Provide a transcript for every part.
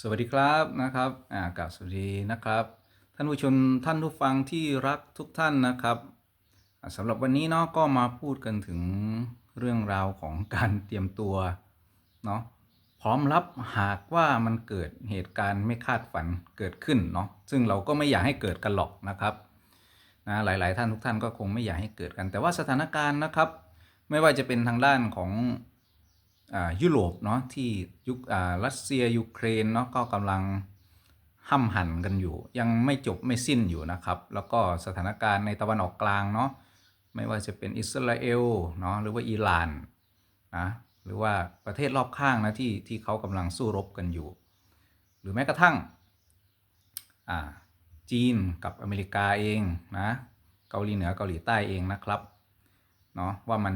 สวัสดีครับนะครับอ่ากาบสวัสดีนะครับ ท่านผู้ชมท่านผู้ฟังที่รักทุกท่านนะครับอ่าสำหรับวันนี้เนาะก็มาพูดกันถึงเรื่องราวของการเตรียมตัวเนาะพร้อมรับหากว่ามันเกิดเหตุการณ์ไม่คาดฝันเกิดขึ้นเนาะซึ่งเราก็ไม่อยากให้เกิดกันหรอกนะครับนะหลาย ๆ ท่านทุกท่านก็คงไม่อยากให้เกิดกัน แต่ว่าสถานการณ์นะครับ ไม่ว่าจะเป็นทางด้านของ ยุโรปเนาะที่ยุครัสเซียยูเครนเนาะก็กำลังห้ำหั่นกันอยู่ ยังไม่จบไม่สิ้นอยู่นะครับ แล้วก็สถานการณ์ในตะวันออกกลางเนาะไม่ว่าจะเป็นอิสราเอลเนาะหรือว่าอิหร่านนะหรือว่าประเทศรอบข้างนะที่ที่เขากำลังสู้รบกันอยู่ หรือแม้กระทั่งจีนกับอเมริกาเองนะเกาหลีเหนือเกาหลีใต้เองนะครับเนาะว่ามัน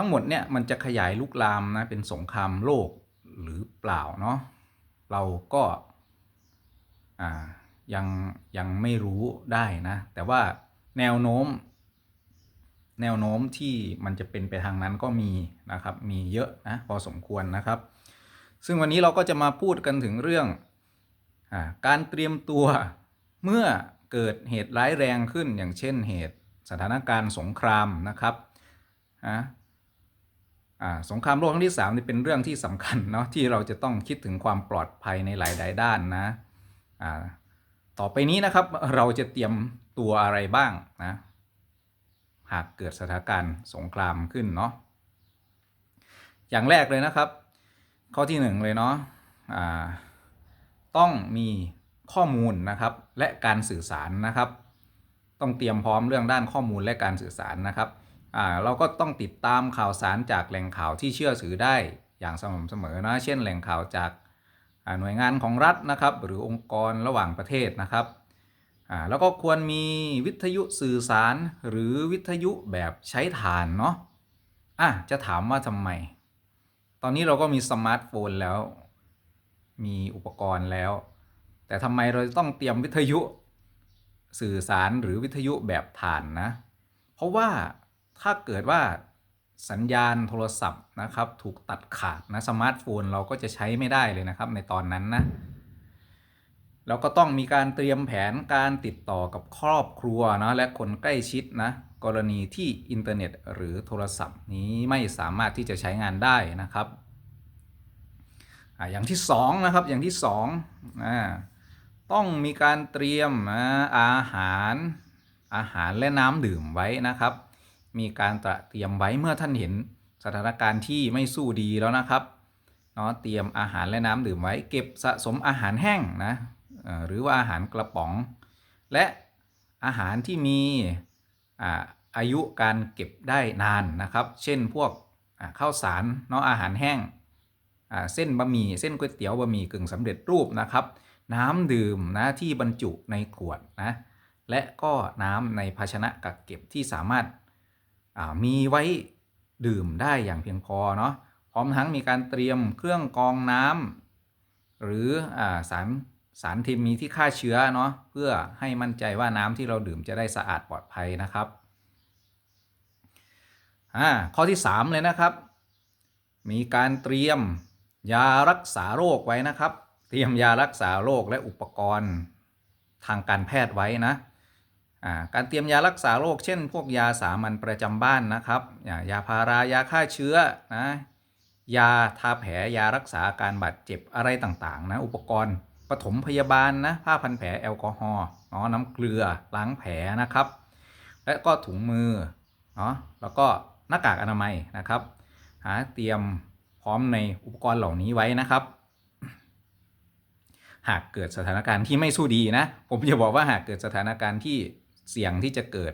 ทั้งหมดเนี่ยมันจะขยายลุกลามนะเป็นสงครามโลกหรือเปล่าเนาะเราก็ายังยังไม่รู้ได้นะ แต่ว่าแนวโน้ม แนวโน้มที่มันจะเป็นไปทางนั้นก็มีนะครับ มีเยอะนะพอสมควรนะครับ ซึ่งวันนี้เราก็จะมาพูดกันถึงเรื่องอาการเตรียมตัวเมื่อเกิดเหตุร้ายแรงขึ้นอย่างเช่นเหตุสถานการณ์สงครามนะครับอ่าอ่า สงครามโลกครั้งที่3นี่เป็นเรื่องที่สำคัญเนาะที่เราจะต้องคิดถึงความปลอดภัยในหลาย ๆ ด้านนะต่อไปนี้นะครับเราจะเตรียมตัวอะไรบ้างนะหากเกิดสถานการณ์สงครามขึ้นเนาะอย่างแรกเลยนะครับ ข้อที่หนึ่งเลยเนาะอ่าต้องมีข้อมูลนะครับและการสื่อสารนะครับ ต้องเตรียมพร้อมเรื่องด้านข้อมูลและการสื่อสารนะครับ เราก็ต้องติดตามข่าวสารจากแหล่งข่าวที่เชื่อถือได้อย่างสม่ำเสมอนะ เช่นแหล่งข่าวจากาหน่วยงานของรัฐนะครับ หรือองค์กรระหว่างประเทศนะครับอ่าแล้วก็ควรมีวิทยุสื่อสารหรือวิทยุแบบใช้ฐานเนาะอะจะถามว่าทำไม ตอนนี้เราก็มีสมาร์ทโฟนแล้ว มีอุปกรณ์แล้ว แต่ทำไมเราต้องเตรียมวิทยุสื่อสารหรือวิทยุแบบฐานนะ เพราะว่า ถ้าเกิดว่าสัญญาณโทรศัพท์นะครับถูกตัดขาดนะสมาร์ทโฟนเราก็จะใช้ไม่ได้เลยนะครับในตอนนั้นนะแล้วก็ต้องมีการเตรียมแผนการติดต่อกับครอบครัวนะและคนใกล้ชิดนะกรณีที่อินเทอร์เน็ตหรือโทรศัพท์นี้ไม่สามารถที่จะใช้งานได้นะครับออย่างที่สองนะครับอย่างที่สองอ่าต้องมีการเตรียมอาหารอาหารและน้ำดื่มไว้นะครับ มีการตระเตรียมไว้เมื่อท่านเห็นสถานการณ์ที่ไม่สู้ดีแล้วนะครับเนาะเตรียมอาหารและน้ำดื่มไว้ เก็บสะสมอาหารแห้งนะหรือว่าอาหารกระป๋อง และอาหารที่มีอาอายุการเก็บได้นานนะครับ เช่นพวกข้าวสารเนาะอาหารแห้งเส้นบะหมี่เส้นก๋วยเตี๋ยวบะหมี่กึ่งสำเร็จรูปนะครับ น้ำดื่มนะที่บรรจุในขวดนะและก็น้ำในภาชนะกักเก็บที่สามารถ มีไว้ดื่มได้อย่างเพียงพอเนาะพร้อมทั้งมีการเตรียมเครื่องกรองน้ำหรืออสารสารเคมีที่ฆ่าเชื้อเนาะเพื่อให้มั่นใจว่าน้ำที่เราดื่มจะได้สะอาดปลอดภัยนะครับข้อที่ 3 เลยนะครับ มีการเตรียมยารักษาโรคไว้นะครับ เตรียมยารักษาโรคและอุปกรณ์ทางการแพทย์ไว้นะ การเตรียมยารักษาโรค เช่น พวกยาสามัญประจำบ้านนะครับ ยาพารายาฆ่าเชื้อนะยาทาแผลยารักษาอาการบาดเจ็บอะไรต่างๆนะอุปกรณ์ปฐมพยาบาลนะผ้าพันแผลแอลกอฮอล์เนาะน้ำเกลือล้างแผลนะครับ และก็ถุงมือเนาะแล้วก็หน้ากากอนามัยนะครับหาเตรียมพร้อมในอุปกรณ์เหล่านี้ไว้นะครับ หากเกิดสถานการณ์ที่ไม่สู้ดีนะ ผมจะบอกว่าหากเกิดสถานการณ์ที่ เสี่ยงที่จะเกิด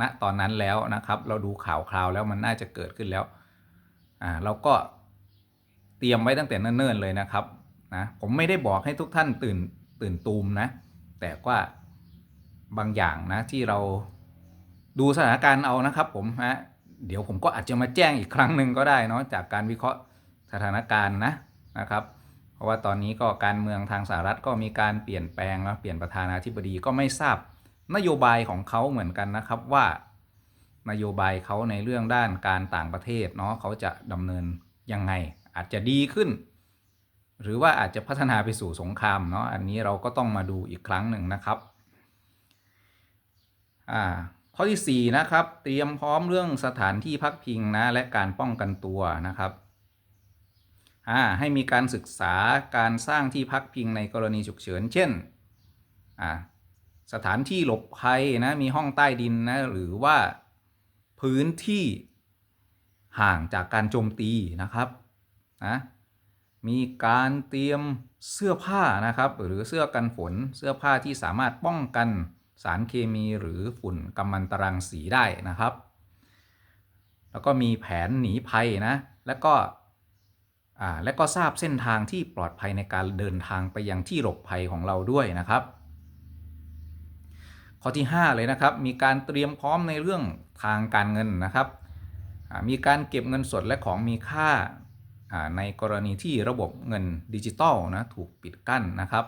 ณตอนนั้นแล้วนะครับ เราดูข่าวคราวแล้วมันน่าจะเกิดขึ้นแล้วอ่าเราก็เตรียมไว้ตั้งแต่เนิ่นๆเลยนะครับนะผมไม่ได้บอกให้ทุกท่านตื่นตื่นตูมนะ แต่ว่าบางอย่างนะที่เราดูสถานการณ์เอานะครับผมฮะเดี๋ยวผมก็อาจจะมาแจ้งอีกครั้งหนึ่งก็ได้เนาะจากการวิเคราะห์สถานการณ์นะนะครับ เพราะว่าตอนนี้ก็การเมืองทางสหรัฐก็มีการเปลี่ยนแปลงแล้วเปลี่ยนประธานาธิบดีก็ไม่ทราบ นโยบายของเขาเหมือนกันนะครับว่านโยบายเขาในเรื่องด้านการต่างประเทศเนาะเขาจะดำเนินยังไง อาจจะดีขึ้น หรือว่าอาจจะพัฒนาไปสู่สงครามเนาะอันนี้เราก็ต้องมาดูอีกครั้งหนึ่งนะครับอ่าข้อที่ 4 นะครับ เตรียมพร้อมเรื่องสถานที่พักพิงนะและการป้องกันตัวนะครับอ่าให้มีการศึกษาการสร้างที่พักพิงในกรณีฉุกเฉิน เช่นอ่า สถานที่หลบภัยนะมีห้องใต้ดินนะหรือว่าพื้นที่ห่างจากการโจมตีนะครับนะมีการเตรียมเสื้อผ้านะครับ หรือเสื้อกันฝนเสื้อผ้าที่สามารถป้องกันสารเคมีหรือฝุ่นกัมมันตรังสีได้นะครับ แล้วก็มีแผนหนีภัยนะแล้วก็อ่าและก็ทราบเส้นทางที่ปลอดภัยในการเดินทางไปยังที่หลบภัยของเราด้วยนะครับ ข้อที่ 5 เลยนะครับ มีการเตรียมพร้อมในเรื่องทางการเงินนะครับ มีการเก็บเงินสดและของมีค่าในกรณีที่ระบบเงินดิจิตอลนะถูกปิดกั้นนะครับ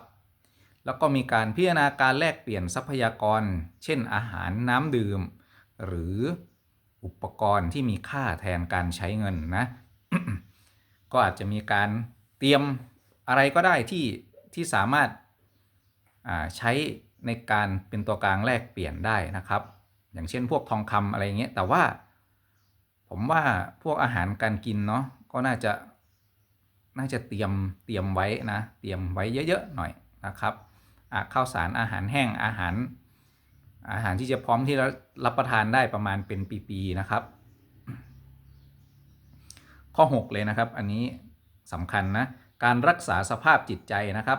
แล้วก็มีการพิจารณาการแลกเปลี่ยนทรัพยากร เช่นอาหารน้ำดื่ม หรืออุปกรณ์ที่มีค่าแทนการใช้เงินนะ ก็อาจจะมีการเตรียมอะไรก็ได้ที่ที่สามารถาใช้ ในการเป็นตัวกลางแลกเปลี่ยนได้นะครับ อย่างเช่นพวกทองคำอะไรเงี้ยแต่ว่า ผมว่าพวกอาหารการกินเนาะก็น่าจะน่าจะเตรียมเตรียมไว้นะ เตรียมไว้เยอะๆหน่อยนะครับข้าวสารอาหารแห้งอาหาร อาหารที่จะพร้อมที่จะรับประทานได้ประมาณเป็นปีๆนะครับ ข้อ 6 เลยนะครับ อันนี้สำคัญนะ การรักษาสภาพจิตใจนะครับ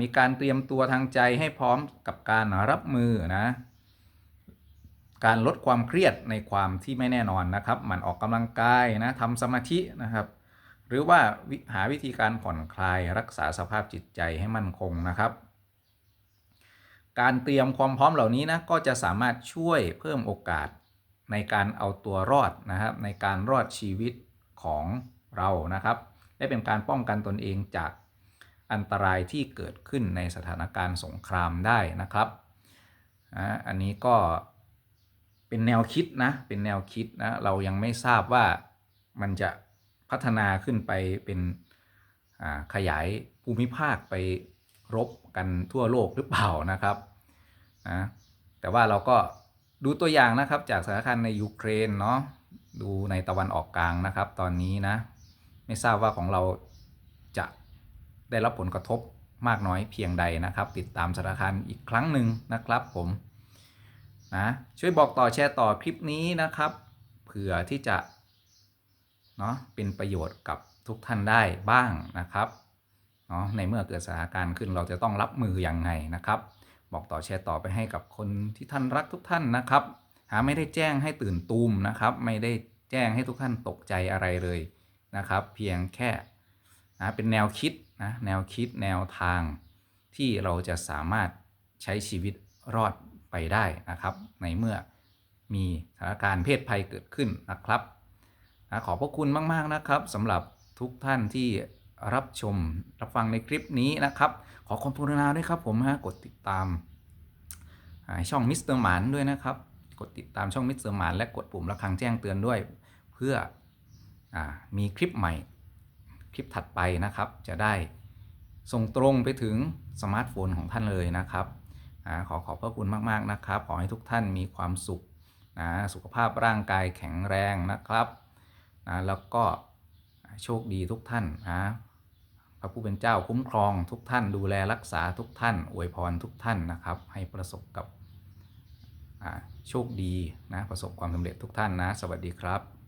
มีการเตรียมตัวทางใจให้พร้อมกับการรับมือนะ การลดความเครียดในความที่ไม่แน่นอนนะครับหมันออกกำลังกายนะทำสมาธินะครับ หรือว่าวิหาวิธีการผ่อนคลายรักษาสภาพจิตใจให้มั่นคงนะครับ การเตรียมความพร้อมเหล่านี้นะก็จะสามารถช่วยเพิ่มโอกาสในการเอาตัวรอดนะครับ ในการรอดชีวิตของเรานะครับและเป็นการป้องกันตนเองจาก อันตรายที่เกิดขึ้นในสถานการณ์สงครามได้นะครับอ่าอันนี้ก็เป็นแนวคิดนะ เป็นแนวคิดนะ เรายังไม่ทราบว่ามันจะพัฒนาขึ้นไปเป็นอ่าขยายภูมิภาคไปรบกันทั่วโลกหรือเปล่านะครับนะแต่ว่าเราก็ดูตัวอย่างนะครับจากสถานการณ์ในยูเครนเนาะดูในตะวันออกกลางนะครับ ตอนนี้นะ ไม่ทราบว่าของเรา ได้รับผลกระทบมากน้อยเพียงใดนะครับ ติดตามสถานการณ์อีกครั้งหนึ่งนะครับผมนะช่วยบอกต่อแชร์ต่อคลิปนี้นะครับ เผื่อที่จะเนาะเป็นประโยชน์กับทุกท่านได้บ้างนะครับเนาะในเมื่อเกิดสถานการณ์ขึ้นเราจะต้องรับมืออยังไงนะครับ บอกต่อแชร์ต่อไปให้กับคนที่ท่านรักทุกท่านนะครับ หาไม่ได้แจ้งให้ตื่นตูมนะครับ ไม่ได้แจ้งให้ทุกท่านตกใจอะไรเลยนะครับ เพียงแค่นะเป็นแนวคิด นะแนวคิดแนวทางที่เราจะสามารถใช้ชีวิตรอดไปได้นะครับ ในเมื่อมีสถานการณ์เพศภัยเกิดขึ้นนะครับนะขอบพระคุณมากๆนะครับสำหรับทุกท่านที่รับชมรับฟังในคลิปนี้นะครับ ขอความกรุณาด้วยครับผมฮะกดติดตามช่องมิสเตอร์หมานด้วยนะครับ กดติดตามช่องมิสเตอร์หมานและกดปุ่มระฆังแจ้งเตือนด้วย เพื่ออมีคลิปใหม่ คลิปถัดไปนะครับ จะได้ส่งตรงไปถึงสมาร์ทโฟนของท่านเลยนะครับขอขอบพระคุณมากๆนะครับ ขอให้ทุกท่านมีความสุขนะสุขภาพร่างกายแข็งแรงนะครับนะแล้วก็โชคดีทุกท่านนะพระผู้เป็นเจ้าคุ้มครองทุกท่านดูแลรักษาทุกท่าน อวยพรทุกท่านนะครับ ให้ประสบกับโชคดีนะประสบความสำเร็จทุกท่านนะ สวัสดีครับ